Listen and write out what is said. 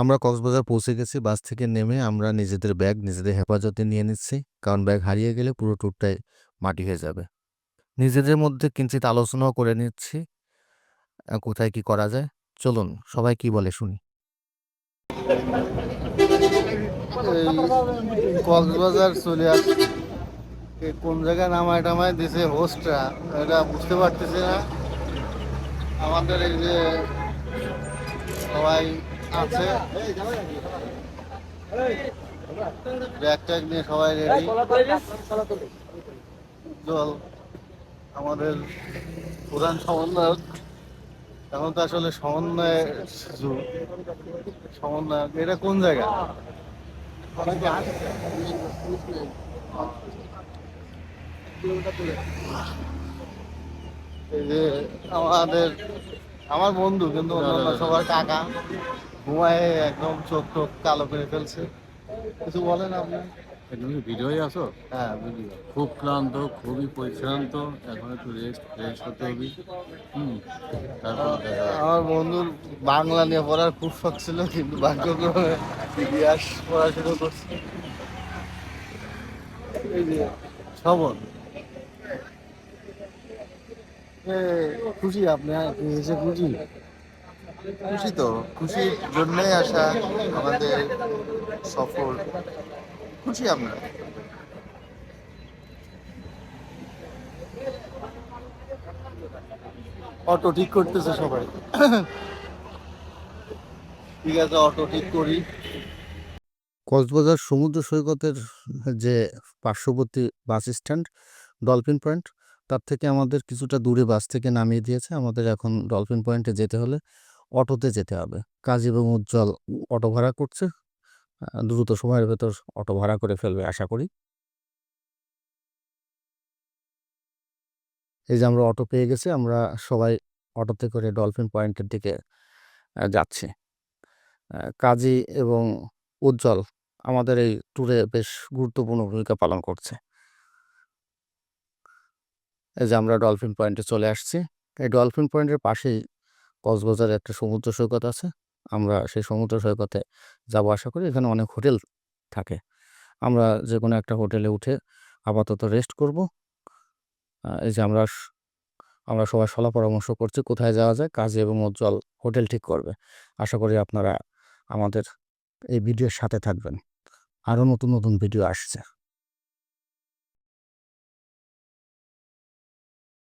আমরা কক্সবাজার পৌঁছে গেছি, বাস থেকে নেমে আমরা নিজেদের ব্যাগ, নিজেদের হেফাজতে নিয়ে নিচ্ছি। কারণ ব্যাগ হারিয়ে গেলে পুরো ট্যুরটাই মাটি হয়ে যাবে। নিজেদের মধ্যে কিঞ্চিত আলোচনাও করে নিচ্ছি কোথায় কি করা যায়। চলুন, সবাই কি বলে শুনি। কক্সবাজার চলে আসছে কোন জায়গায় নামায় টামায় দিছে হোস্টরা এটা বুঝতে পারতেছি না। আমাদের এই যে সবাই আছে। ব্যাগ নিয়ে সবাই রেডি জল আমাদের প্রধান সমন্বয়ক। এখন তো আসলে সমন্বয়ের যুগ। সমন্বয়ক, এটা কোন জায়গা? এই যে আমাদের আমার বন্ধু কিন্তু অন্যান্য সবার কাকা। ঘুমায় একদম চোখ টোক কালো করে ফেলছে। কিছু বলেন আপনি? তুমি ভিডিওই আছো? হ্যাঁ ভিডিও। খুব ক্লান্ত খুবই পরিশ্রান্ত। এখন একটু রেস্ট ফ্রেশ হতে হবে। হুম তারপর আমার বন্ধুর বাংলা নিয়ে পড়ার খুব শখ ছিল কিন্তু ভাগ্যক্রমে ইতিহাস পড়া শুরু করছে। এই যে শ্রবণ এ, খুশি আপনি এসে খুশি। খুশি তো খুশির জন্যই আসা আমাদের সফর খুশি আমরা। অটো ঠিক করতেছে সবাই। ঠিক আছে অটো ঠিক করি। কক্সবাজার সমুদ্র সৈকতের যে পার্শ্ববর্তী বাস স্ট্যান্ড ডলফিন পয়েন্ট তার থেকে আমাদের কিছুটা দূরে বাস থেকে নামিয়ে দিয়েছে। আমাদের এখন ডলফিন পয়েন্টে যেতে হলে অটোতে যেতে হবে। কাজ এবং উজ্জ্বল অটো ভাড়া করছে। দ্রুত সময়ের ভেতর অটো ভাড়া করে ফেলবে আশা করি। এই যে আমরা অটো পেয়ে গেছি, আমরা সবাই অটোতে করে ডলফিন পয়েন্টের দিকে যাচ্ছি। কাজী এবং উজ্জ্বল আমাদের এই ট্যুরে বেশ গুরুত্বপূর্ণ ভূমিকা পালন করছে। এই যে আমরা ডলফিন পয়েন্টে চলে আসছি। এই ডলফিন পয়েন্টের পাশেই কক্সবাজারে একটা সমুদ্র সৈকত আছে। আমরা সেই সমুদ্র সৈকতে যাব আশা করি। এখানে অনেক হোটেল থাকে। আমরা যে কোনো একটা হোটেলে উঠে আপাতত রেস্ট করব। এই যে আমরা আমরা সবাই সলা পরামর্শ করছি কোথায় যাওয়া যায়, কাজী এবং উজ্জ্বল হোটেল ঠিক করবে। আশা করি আপনারা আমাদের এই ভিডিওর সাথে থাকবেন। আরও নতুন নতুন ভিডিও আসছে।